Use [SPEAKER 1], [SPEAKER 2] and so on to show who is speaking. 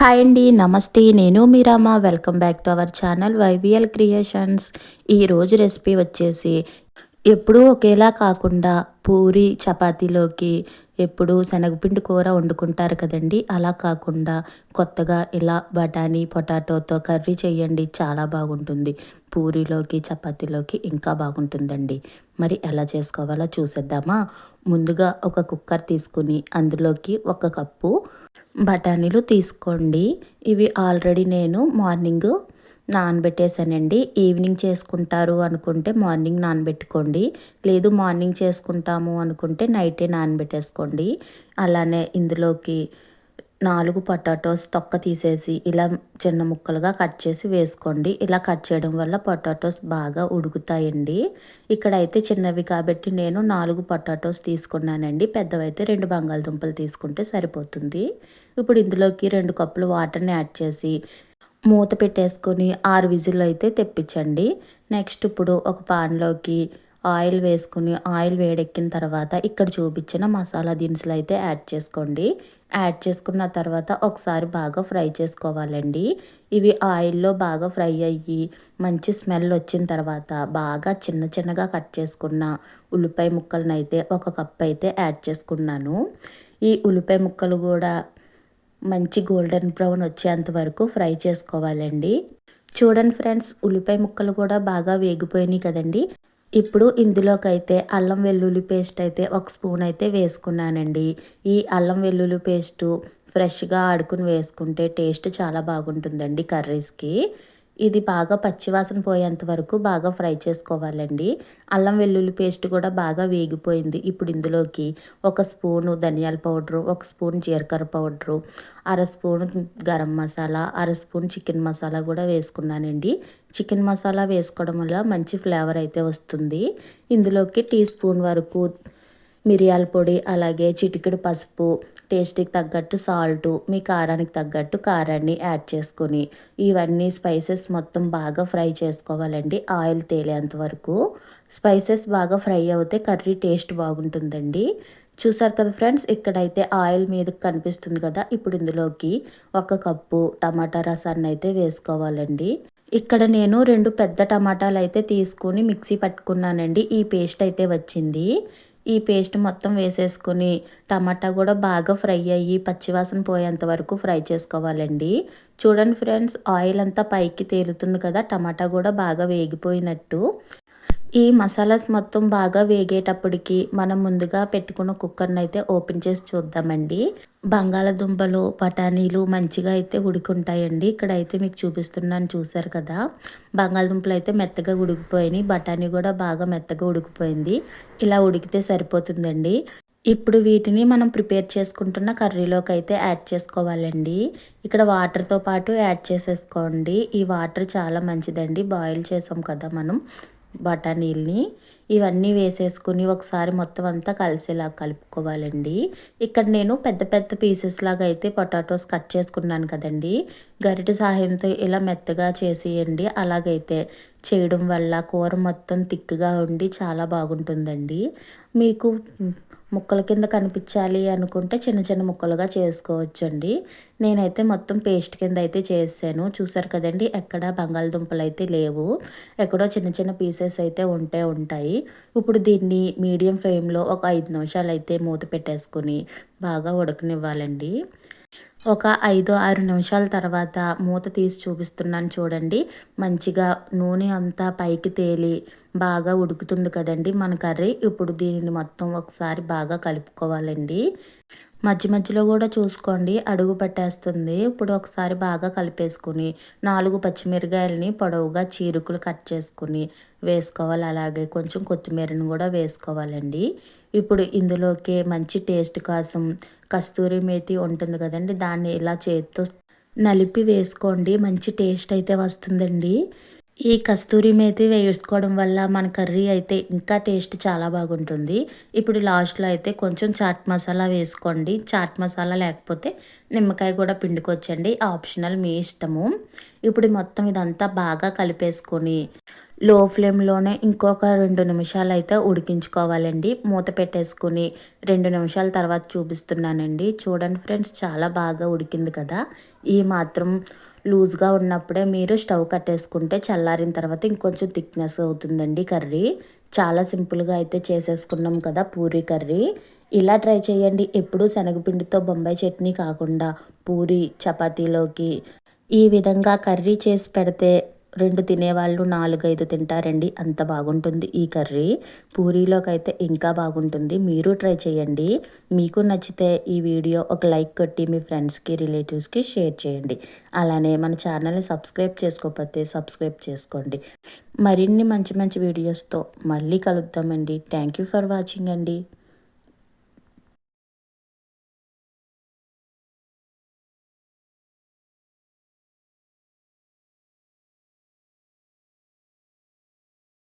[SPEAKER 1] Hi అండి నమస్తే. నేను మీరామా. Welcome back to our channel YVL creations ఈరోజు రెసిపీ వచ్చేసి ఎప్పుడూ ఒకేలా కాకుండా పూరి చపాతీలోకి ఎప్పుడు శనగపిండి కూర వండుకుంటారు కదండి. అలా కాకుండా కొత్తగా ఇలా బఠానీ పొటాటోతో కర్రీ చేయండి చాలా బాగుంటుంది. పూరిలోకి చపాతీలోకి ఇంకా బాగుంటుందండి. మరి ఎలా చేసుకోవాలో చూసేద్దామా? ముందుగా ఒక కుక్కర్ తీసుకుని అందులోకి ఒక కప్పు బఠానీలు తీసుకోండి. ఇవి ఆల్రెడీ నేను మార్నింగ్ నానబెట్టేసానండి ఈవినింగ్ చేసుకుంటారు అనుకుంటే మార్నింగ్ నానబెట్టుకోండి. లేదు మార్నింగ్ చేసుకుంటాము అనుకుంటే నైటే నానబెట్టేసుకోండి. అలానే ఇందులోకి నాలుగు పొటాటోస్ తొక్క తీసేసి ఇలా చిన్న ముక్కలుగా కట్ చేసి వేసుకోండి. ఇలా కట్ చేయడం వల్ల పొటాటోస్ బాగా ఉడుకుతాయండి. ఇక్కడైతే చిన్నవి కాబట్టి నేను నాలుగు పొటాటోస్ తీసుకున్నానండి. పెద్దవైతే రెండు బంగాళదుంపలు తీసుకుంటే సరిపోతుంది. ఇప్పుడు ఇందులోకి రెండు కప్పులు వాటర్ని యాడ్ చేసి మూత పెట్టేసుకొని ఆరు విజిల్ అయితే తెప్పించండి. నెక్స్ట్ ఇప్పుడు ఒక పాన్లోకి ఆయిల్ వేసుకుని ఆయిల్ వేడెక్కిన తర్వాత ఇక్కడ చూపించిన మసాలా దినుసులు అయితే యాడ్ చేసుకోండి. యాడ్ చేసుకున్న తర్వాత ఒకసారి బాగా ఫ్రై చేసుకోవాలండి. ఇవి ఆయిల్లో బాగా ఫ్రై అయ్యి మంచి స్మెల్ వచ్చిన తర్వాత బాగా చిన్న చిన్నగా కట్ చేసుకున్న ఉల్లిపాయ ముక్కలను అయితే ఒక కప్ అయితే యాడ్ చేసుకున్నాను. ఈ ఉల్లిపాయ ముక్కలు కూడా మంచి గోల్డెన్ బ్రౌన్ వచ్చేంత వరకు ఫ్రై చేసుకోవాలండి. చూడండి ఫ్రెండ్స్ ఉల్లిపాయ ముక్కలు కూడా బాగా వేగిపోయినాయి కదండి. ఇప్పుడు ఇందులోకైతే అల్లం వెల్లుల్లి పేస్ట్ అయితే ఒక స్పూన్ అయితే వేసుకున్నానండి. ఈ అల్లం వెల్లుల్లి పేస్టు ఫ్రెష్గా ఆడుకుని వేసుకుంటే టేస్ట్ చాలా బాగుంటుందండి కర్రీస్కి. ఇది బాగా పచ్చివాసన పోయేంత వరకు బాగా ఫ్రై చేసుకోవాలండి. అల్లం వెల్లుల్లి పేస్ట్ కూడా బాగా వేగిపోయింది. ఇప్పుడు ఇందులోకి ఒక స్పూను ధనియాల పౌడరు ఒక స్పూన్ జీలకర్ర పౌడరు అర స్పూన్ గరం మసాలా అర స్పూన్ చికెన్ మసాలా కూడా వేసుకున్నానండి. చికెన్ మసాలా వేసుకోవడం వల్ల మంచి ఫ్లేవర్ అయితే వస్తుంది. ఇందులోకి టీ స్పూన్ వరకు మిరియాల పొడి అలాగే చిటికెడు పసుపు టేస్ట్కి తగ్గట్టు సాల్టు మీ కారానికి తగ్గట్టు కారాన్ని యాడ్ చేసుకొని ఇవన్నీ స్పైసెస్ మొత్తం బాగా ఫ్రై చేసుకోవాలండి. ఆయిల్ తేలేంత వరకు. స్పైసెస్ బాగా ఫ్రై అవుతే కర్రీ టేస్ట్ బాగుంటుందండి. చూసారు కదా ఫ్రెండ్స్ ఇక్కడైతే ఆయిల్ మీద కనిపిస్తుంది కదా ఇప్పుడు ఇందులోకి ఒక కప్పు టమాటా రసాన్ని అయితే వేసుకోవాలండి. ఇక్కడ నేను రెండు పెద్ద టమాటాలు అయితే తీసుకొని మిక్సీ పట్టుకున్నానండి ఈ పేస్ట్ అయితే వచ్చింది. ఈ పేస్ట్ మొత్తం వేసేసుకొని టమాటా కూడా బాగా ఫ్రై అయ్యి పచ్చివాసన పోయేంత వరకు ఫ్రై చేసుకోవాలండి. చూడండి ఫ్రెండ్స్ ఆయిల్ అంతా పైకి తేలుతుంది కదా టమాటా కూడా బాగా వేగిపోయినట్టు. ఈ మసాలాస్ మొత్తం బాగా వేగేటప్పటికి మనం ముందుగా పెట్టుకున్న కుక్కర్ని అయితే ఓపెన్ చేసి చూద్దామండి. బంగాళదుంపలు బఠానీలు మంచిగా అయితే ఉడుకుంటాయండి. ఇక్కడ అయితే మీకు చూపిస్తున్నాను చూసారు కదా. బంగాళదుంపలు అయితే మెత్తగా ఉడికిపోయినాయి. బఠానీ కూడా బాగా మెత్తగా ఉడికిపోయింది. ఇలా ఉడికితే సరిపోతుందండి. ఇప్పుడు వీటిని మనం ప్రిపేర్ చేసుకుంటున్న కర్రీలోకి అయితే యాడ్ చేసుకోవాలండి. ఇక్కడ వాటర్తో పాటు యాడ్ చేసేసుకోండి. ఈ వాటర్ చాలా మంచిదండి. బాయిల్ చేసాం కదా మనం. బఠానీల్ని ఇవన్నీ వేసేసుకుని ఒకసారి మొత్తం అంతా కలిసేలా కలుపుకోవాలండి. ఇక్కడ నేను పెద్ద పెద్ద పీసెస్ లాగా అయితే పొటాటోస్ కట్ చేసుకున్నాను కదండి. గరిటె సహాయంతో ఇలా మెత్తగా చేసేయండి. అలాగైతే చేయడం వల్ల కూర మొత్తం తిక్కుగా ఉండి చాలా బాగుంటుందండి. మీకు ముక్కల కింద కనిపించాలి అనుకుంటే చిన్న చిన్న ముక్కలుగా చేసుకోవచ్చండి. నేనైతే మొత్తం పేస్ట్ కింద అయితే చేసాను చూసారు కదండి ఎక్కడ బంగాళదుంపలు అయితే లేవు. ఎక్కడో చిన్న చిన్న పీసెస్ అయితే ఉంటే ఉంటాయి. ఇప్పుడు దీన్ని మీడియం ఫ్లేమ్లో ఒక ఐదు నిమిషాలు అయితే మూత పెట్టేసుకొని బాగా ఉడకనివ్వాలండి. ఒక ఐదు ఆరు నిమిషాల తర్వాత మూత తీసి చూపిస్తున్నాను చూడండి. మంచిగా నూనె అంతా పైకి తేలి బాగా ఉడుకుతుంది కదండి మన కర్రీ. ఇప్పుడు దీనిని మొత్తం ఒకసారి బాగా కలుపుకోవాలండి. మధ్య మధ్యలో కూడా చూసుకోండి. అడుగు పెట్టేస్తుంది. ఇప్పుడు ఒకసారి బాగా కలిపేసుకుని నాలుగు పచ్చిమిరకాయలని పొడవుగా చీరుకులు కట్ చేసుకుని వేసుకోవాలి. అలాగే కొంచెం కొత్తిమీరను కూడా వేసుకోవాలండి. ఇప్పుడు ఇందులోకి మంచి టేస్ట్ కోసం కస్తూరి మేతి ఉంటుంది కదండి. దాన్ని ఇలా చేతితో నలిపి వేసుకోండి. మంచి టేస్ట్ అయితే వస్తుందండి. ఈ కస్తూరి మేతి వేసుకోవడం వల్ల మన కర్రీ అయితే ఇంకా టేస్ట్ చాలా బాగుంటుంది. ఇప్పుడు లాస్ట్లో అయితే కొంచెం చాట్ మసాలా వేసుకోండి. చాట్ మసాలా లేకపోతే నిమ్మకాయ కూడా పిండుకొచ్చండి ఆప్షనల్ మీ ఇష్టము. ఇప్పుడు మొత్తం ఇదంతా బాగా కలిపేసుకొని లో ఫ్లేమ్లోనే ఇంకొక రెండు నిమిషాలు అయితే ఉడికించుకోవాలండి. మూత పెట్టేసుకుని రెండు నిమిషాల తర్వాత చూపిస్తున్నానండి. చూడండి ఫ్రెండ్స్ చాలా బాగా ఉడికింది కదా. ఈ మాత్రం లూజ్గా ఉన్నప్పుడే మీరు స్టవ్ కట్టేసుకుంటే చల్లారిన తర్వాత ఇంకొంచెం థిక్నెస్ అవుతుందండి కర్రీ. చాలా సింపుల్గా అయితే చేసేసుకున్నాం కదా పూరీ కర్రీ. ఇలా ట్రై చేయండి. ఎప్పుడూ శనగపిండితో బొంబాయి చట్నీ కాకుండా పూరి చపాతీలోకి ఈ విధంగా కర్రీ చేసి పెడితే రెండు తినేవాళ్ళు నాలుగైదు తింటారండి అంత బాగుంటుంది. ఈ కర్రీ పూరీలోకైతే ఇంకా బాగుంటుంది. మీరు ట్రై చేయండి. మీకు నచ్చితే ఈ వీడియో ఒక లైక్ కొట్టి మీ ఫ్రెండ్స్కి రిలేటివ్స్కి షేర్ చేయండి. అలానే మన ఛానల్ని సబ్స్క్రైబ్ చేసుకోకపోతే సబ్స్క్రైబ్ చేసుకోండి. మరిన్ని మంచి మంచి వీడియోస్తో మళ్ళీ కలుద్దామండి. థ్యాంక్ యూ ఫర్ వాచింగ్ అండి.